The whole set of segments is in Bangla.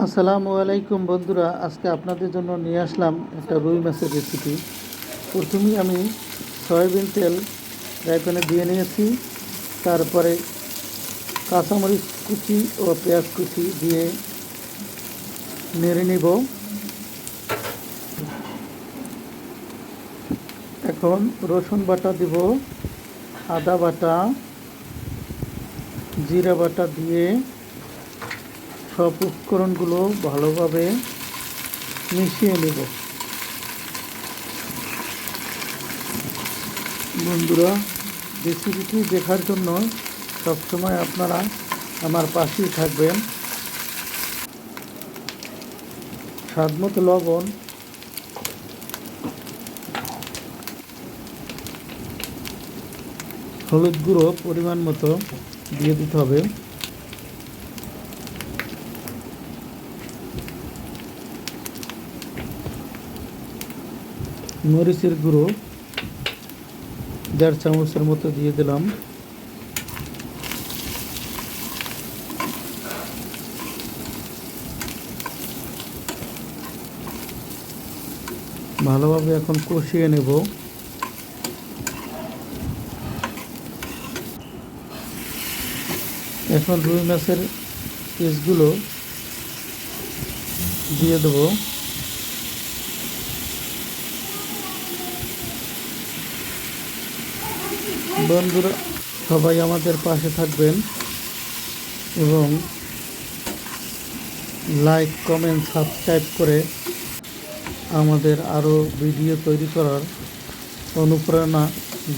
আসসালামু আলাইকুম বন্ধুরা, আজকে আপনাদের জন্য নিয়ে আসলাম একটা রুই মাছের রেসিপি প্রথমেই আমি সয়াবিন তেল, ফ্রাই দিয়ে নিয়েছি, তারপরে কাঁচামরিচ কুচি ও পেঁয়াজ কুচি দিয়ে নেড়ে নিব। এখন রসুন বাটা দিব, আদা বাটা, জিরা বাটা দিয়ে সব উপকরণগুলো ভালোভাবে মিশিয়ে নেব। বন্ধুরা, রেসিপিটি দেখার জন্য সবসময় আপনারা আমার পাশেই থাকবেন। স্বাদমতো লবণ। হলুদ গুঁড়ো পরিমাণ মতো দিয়ে দিতে হবে। মরিচের গুঁড়ো দেড় চামচের মতো দিয়ে দিলাম। ভালোভাবে এখন কষিয়ে নেব। এখন রুই মাছের পিসগুলো দিয়ে দেবো। বন্ধুরা, সবাই আমাদের পাশে থাকবেন এবং লাইক কমেন্ট সাবস্ক্রাইব করে আমাদের আরও ভিডিও তৈরি করার অনুপ্রেরণা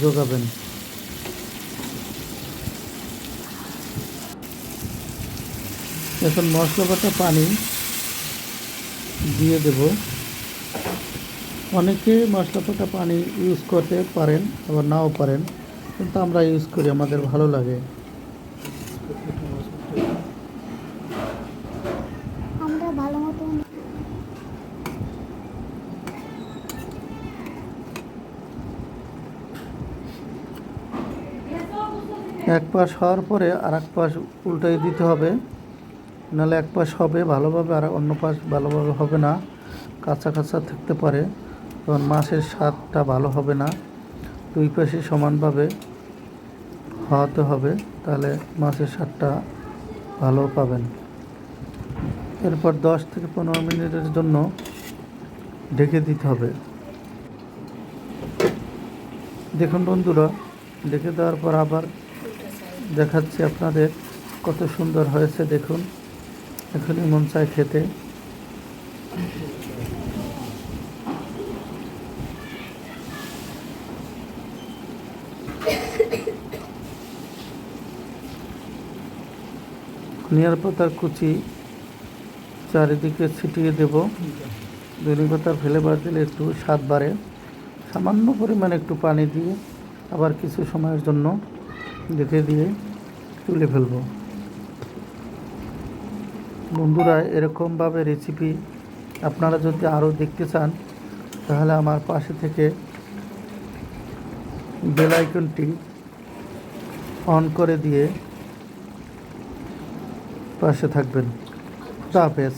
যোগাবেন। এখন মশলা বাটা পানি দিয়ে দেব। অনেকে মশলা পাটা পানি ইউজ করতে পারেন, আবার নাও পারেন। কিন্তু আমরা ইউজ করি আমাদের ভালো লাগে। আমরা ভালো মতন এক পাশ হওয়ার পরে আর এক পাশ উল্টাই দিতে হবে। নাহলে এক পাশ হবে ভালোভাবে আর অন্য পাশ ভালোভাবে হবে না কাঁচা কাঁচা থাকতে পারে। তখন মাছের স্বাদটা ভালো হবে না। দুই পাশে সমানভাবে হওয়াতে হবে, তাহলে মাছের স্বাদটা ভালো পাবেন। এরপর দশ থেকে পনেরো মিনিটের জন্য ঢেকে দিতে হবে। দেখুন বন্ধুরা, ঢেকে দেওয়ার পর আবার দেখাচ্ছি আপনাদের কত সুন্দর হয়েছে। দেখুন, এখনই মন চায় খেতে। ধনিয়ার পাতার কুচি চারিদিকে ছিটিয়ে দেব। ধনে পাতার ফ্লেভার দিলে একটু স্বাদ বাড়ে। সামান্য পরিমাণে একটু পানি দিয়ে আবার কিছু সময়ের জন্য রেখে দিয়ে তুলে ফেলব। বন্ধুরা, এরকমভাবে রেসিপি আপনারা যদি আরও দেখতে চান, তাহলে আমার পাশে থেকে বেল আইকনটি অন করে দিয়ে পাশে থাকবেন। হাফেজ।